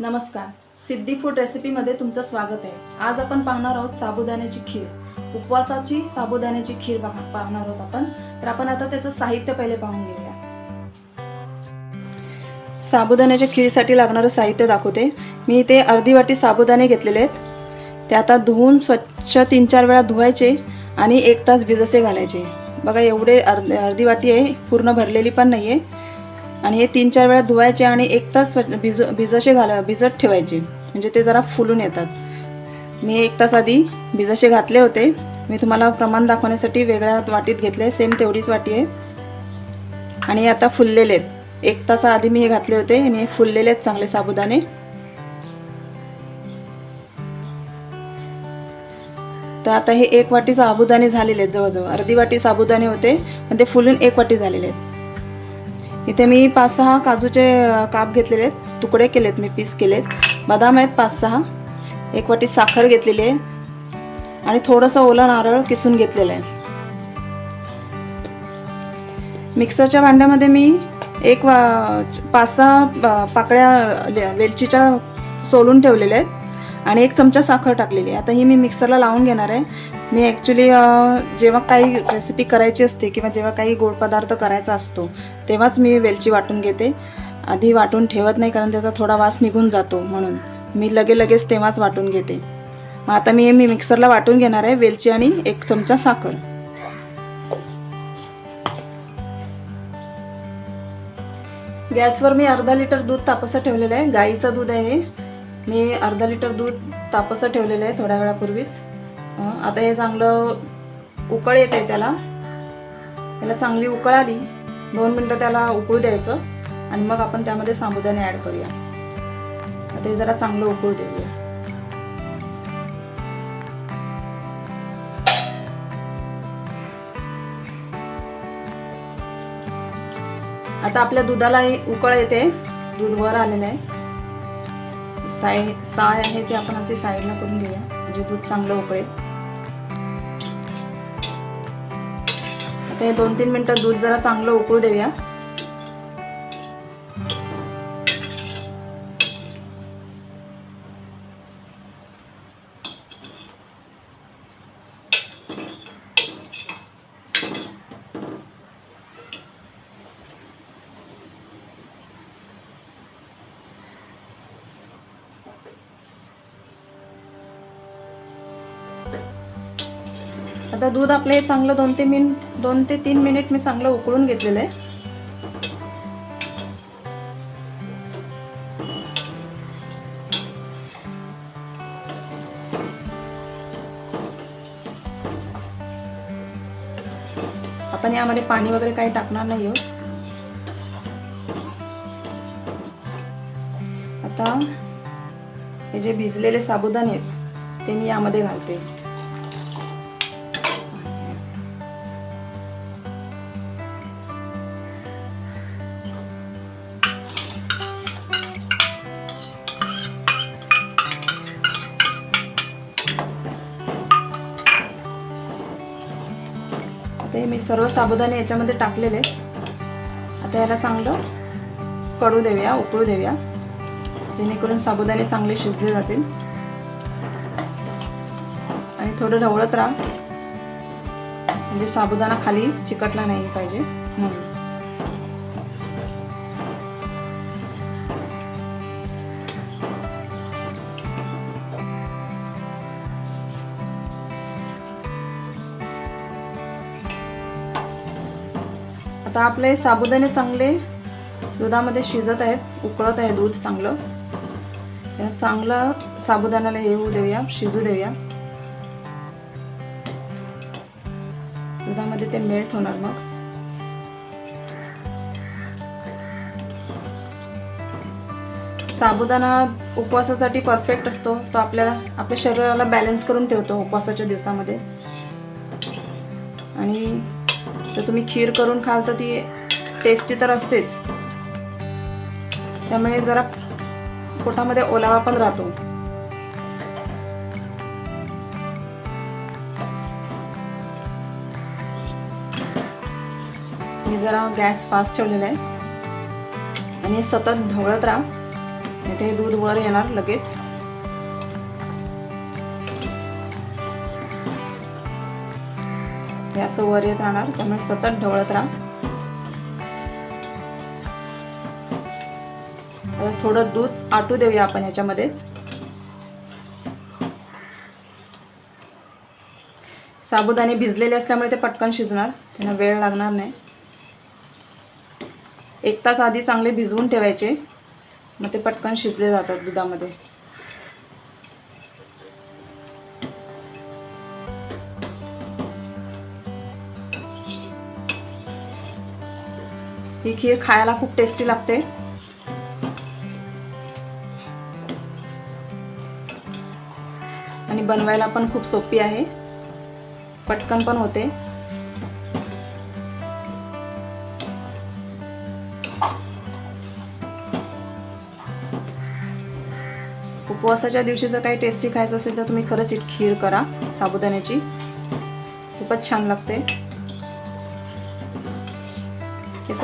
नमस्कार. सिद्धी फूड रेसिपीमध्ये तुमचं स्वागत आहे. आज आपण पाहणार आहोत साबुदाण्याची खीर. उपवासाची साबुदाण्याची खीर पाहणार आहोत आपण. तर आपण आता त्याचं साहित्य पहिले पाहून घेऊया. साबुदाण्याच्या खीरसाठी लागणारं साहित्य दाखवते. मी इथे अर्धी वाटी साबुदाणे घेतलेले आहेत. ते आता धुवून स्वच्छ तीन चार वेळा धुवायचे आणि एक तास भिजसे घालायचे. बघा एवढे अर्ध अर्धी वाटी आहे. पूर्ण भरलेली पण नाही आहे आणि हे तीन चार वेळा धुवायचे आणि एक तास स्वच्छ- भिज भिजसे घाला भिजत ठेवायचे. म्हणजे ते जरा फुलून येतात. मी एक तास आधी भिजसे घातले होते. मी तुम्हाला प्रमाण दाखवण्यासाठी वेगळ्या वाटीत घेतले. सेम तेवढीच वाटी आहे. आणि हे आता फुललेले आहेत. एक तासाआधी मी हे घातले होते आणि हे फुललेले आहेत चांगले साबुदाणे. तर आता हे एक वाटी साबुदाणे झालेले आहेत जवळजवळ. अर्धी वाटी साबुदाणे होते पण ते फुलून एक वाटी झालेले आहेत. इथे मी पाच सहा काजूचे काप घेतलेले आहेत. तुकडे केलेत मी पीस केलेत. बदाम आहेत पाच सहा एक वाटी साखर घेतलेली आहे. आणि थोडंसं ओला नारळ किसून घेतलेलं आहे. मिक्सरच्या भांड्यामध्ये मी एक वा पाच सहा पाकळ्या वेलचीच्या सोलून ठेवलेल्या आहेत. आणि एक चमचा साखर टाकलेली आहे. आता ही मी मिक्सरला लावून घेणार आहे. मी ॲक्च्युली जेव्हा काही रेसिपी करायची असते किंवा जेव्हा काही गोड पदार्थ करायचा असतो तेव्हाच मी वेलची वाटून घेते. आधी वाटून ठेवत नाही कारण त्याचा थोडा वास निघून जातो म्हणून. मी लगे लगेच तेव्हाच वाटून घेते. मग आता मी मी मिक्सरला वाटून घेणार आहे वेलची आणि एक चमचा साखर. गॅसवर मी अर्धा लिटर दूध तापसं ठेवलेलं आहे. गाईचं दूध आहे मी अर्धा लिटर दूध तापसं ठेवलेलं आहे थोड्या वेळापूर्वीच. आता हे चांगलं उकळ येत आहे त्याला. त्याला चांगली उकळ आली. दोन मिनटं त्याला उकळू द्यायचं आणि मग आपण त्यामध्ये साबुदाणे ॲड करूया. आता हे जरा चांगलं उकळू देऊया. आता आपल्या दुधाला उकळ येते. दूध वर आलेलं आहे. साय साय आहे ते आपण असे साईडला करून घेऊया. म्हणजे दूध चांगलं उकळेल. आता हे दोन तीन मिनटं दूध जरा चांगलं उकळू देऊया. आता दूध आपलं हे चांगलं दोन ते मिन दोन ते तीन मिनिट मी चांगलं उकळून घेतलेलं आहे. आपण यामध्ये पाणी वगैरे काही टाकणार नाही आता हे जे भिजलेले साबुदाणे आहेत ते मी यामध्ये घालते. हे मी सर्व साबुदाणे याच्यामध्ये टाकलेले आता याला चांगलं कडू देऊया उकळू देऊया. जेणेकरून साबुदाणे चांगले शिजले जातील. आणि थोडं ढवळत राहा. म्हणजे साबुदाणा खाली चिकटला नाही पाहिजे म्हणून. आता आपले साबुदाणे चांगले दुधामध्ये शिजत आहेत उकळत आहे दूध चांगलं. या चांगलं साबुदाण्याला हे होऊ देऊया शिजू देऊया. दुधामध्ये ते मेल्ट होणार मग. साबुदाणा उपवासासाठी परफेक्ट असतो. तो आपल्याला आपल्या शरीराला बॅलन्स करून ठेवतो उपवासाच्या दिवसामध्ये. आणि तर तुम्ही खीर करून खाल तर ती टेस्टी तर असतेच. त्यामुळे जरा पोटामध्ये ओलावा पण राहतो. मी जरा गॅस फास्ट ठेवलेला आहे. आणि सतत ढवळत राहा. इथे दूध वर येणार लगेच. हे असं वर येत राहणार त्यामुळे सतत ढवळत राहा. थोडं दूध आटू देऊया आपण याच्यामध्येच. साबुदाणे भिजलेले असल्यामुळे ते पटकन शिजणार त्यांना वेळ लागणार नाही. एक तास आधी चांगले भिजवून ठेवायचे मग ते पटकन शिजले जातात दुधामध्ये. ही खीर खायला खूप टेस्टी लागते. आणि बनवायला पण खूप सोपी आहे. पटकन पण होते. उपवासाच्या दिवशी जर काही टेस्टी खायचं असेल तर तुम्ही खरंच ही खीर करा साबुदाण्याची. खूपच छान लागते.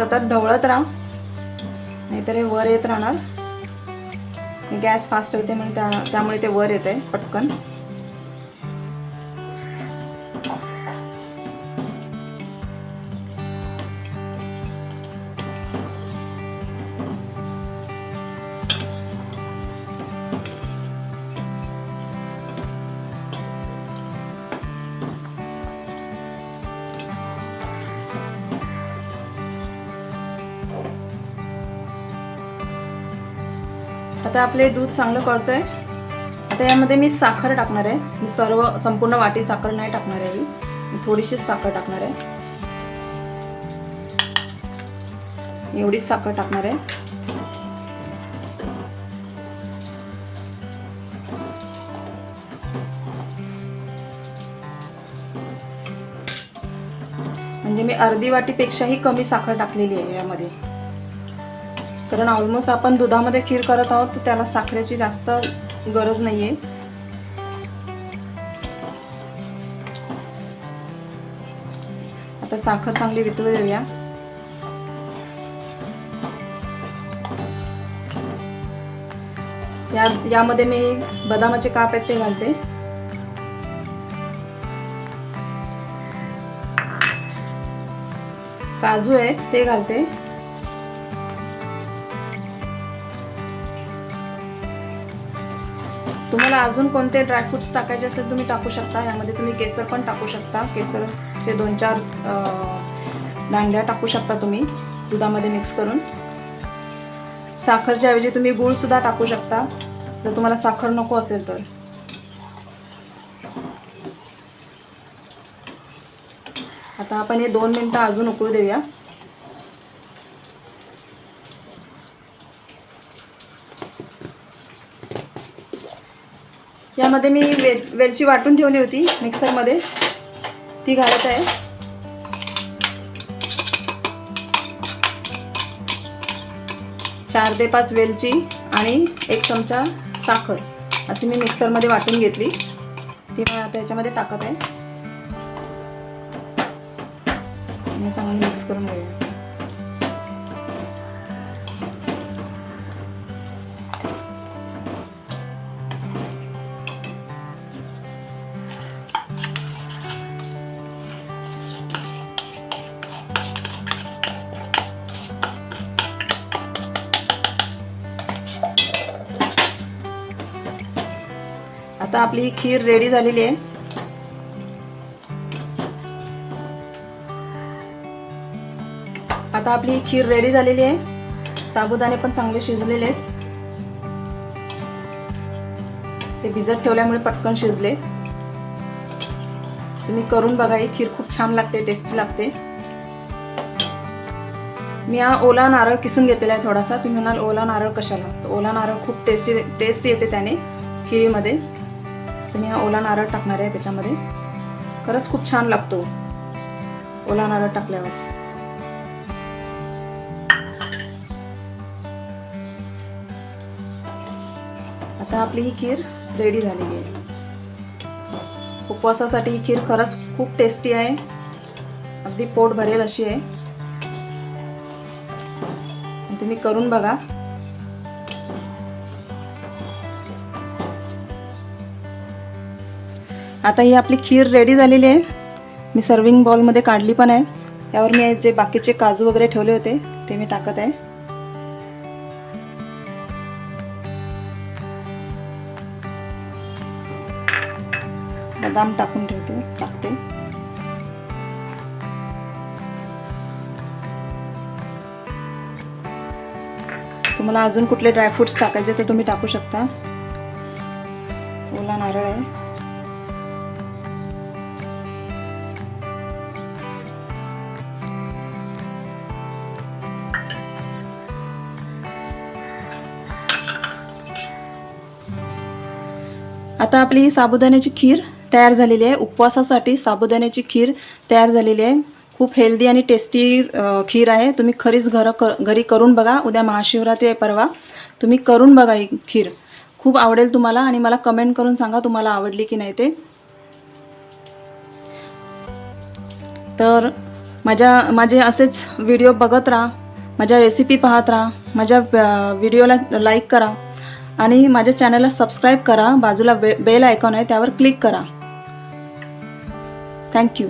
सतत ढवळत राहा. नाहीतर हे वर येत राहणार. गॅस फास्ट होते म्हणून त्या त्यामुळे ते वर येत आहे पटकन. आता आपले दूध चांगलं कळतंय. आता यामध्ये मी साखर टाकणार आहे. मी सर्व संपूर्ण वाटी साखर नाही टाकणार आहे ही मी थोडीशीच साखर टाकणार आहे. एवढीच साखर टाकणार आहे. म्हणजे मी अर्धी वाटीपेक्षाही कमी साखर टाकलेली आहे यामध्ये. कारण ऑलमोस्ट आपण दुधामध्ये खीर करत आहोत तर त्याला साखरेची जास्त गरज नाही आहे आता साखर चांगली वितळू देऊया. या यामध्ये मी बदामाचे काप आहेत ते घालते. काजू आहेत ते घालते. तुम्हाला अजून कोणते ड्रायफ्रुट्स टाकायचे असेल तुम्ही टाकू शकता. यामध्ये तुम्ही केसर पण टाकू शकता. केसरचे दोन चार दांड्या टाकू शकता तुम्ही दुधामध्ये मिक्स करून. साखरच्या ऐवजी तुम्ही गूळसुद्धा टाकू शकता. जर तुम्हाला साखर नको असेल तर. आता आपण हे दोन मिनटं अजून उकळू देऊया. यामध्ये मी वेल वेलची वाटून ठेवली होती मिक्सरमध्ये. ती घालत आहे. चार ते पाच वेलची आणि एक चमचा साखर अशी मी मिक्सरमध्ये वाटून घेतली. ती मी आता याच्यामध्ये टाकत आहे. चांगलं मिक्स करून घेऊया. आता आपली ही खीर रेडी झालेली आहे. आता आपली ही खीर रेडी झालेली आहे. साबुदाणे पण चांगले शिजलेले आहेत. ते भिजत ठेवल्यामुळे पटकन शिजले. तुम्ही करून बघा ही खीर खूप छान लागते टेस्टी लागते. मी हा ओला नारळ किसून घेतलेला आहे थोडासा. तुम्ही म्हणाल ओला नारळ कशाला? तर ओला नारळ खूप टेस्टी टेस्ट येते त्याने खिरीमध्ये. तर मी हा ओला नारळ टाकणार आहे त्याच्यामध्ये. खरंच खूप छान लागतो. ओला नारळ टाकल्यावर. आता आपली ही खीर रेडी झालेली आहे. उपवासासाठी ही खीर खरंच खूप टेस्टी आहे. अगदी पोट भरेल अशी आहे. तुम्ही करून बघा. आता ही आपली खीर रेडी झालेली आहे. मी सर्विंग बॉलमध्ये काढली पण आहे. यावर मी जे बाकीचे काजू वगैरे ठेवले होते ते मी टाकत आहे. बदाम टाकून ठेवते टाकते. तुम्हाला अजून कुठले ड्रायफ्रुट्स टाकायचे ते तुम्ही टाकू शकता. आता आपली ही साबुदाण्याची खीर तयार झालेली आहे. उपवासासाठी साबुदाण्याची खीर तयार झालेली आहे. खूप हेल्दी आणि टेस्टी खीर आहे. तुम्ही खरीच घर क घरी करून बघा. उद्या महाशिवरात्री आहे परवा. तुम्ही करून बघा ही खीर. खूप आवडेल तुम्हाला आणि मला कमेंट करून सांगा तुम्हाला आवडली की नाही ते. तर माझ्या माझे असेच व्हिडिओ बघत राहा. माझ्या रेसिपी पाहत राहा. माझ्या व्हिडिओला लाईक करा. आणि माझ्या चॅनलला सबस्क्राईब करा. बाजूला बे बेल आयकॉन आहे त्यावर क्लिक करा. थँक्यू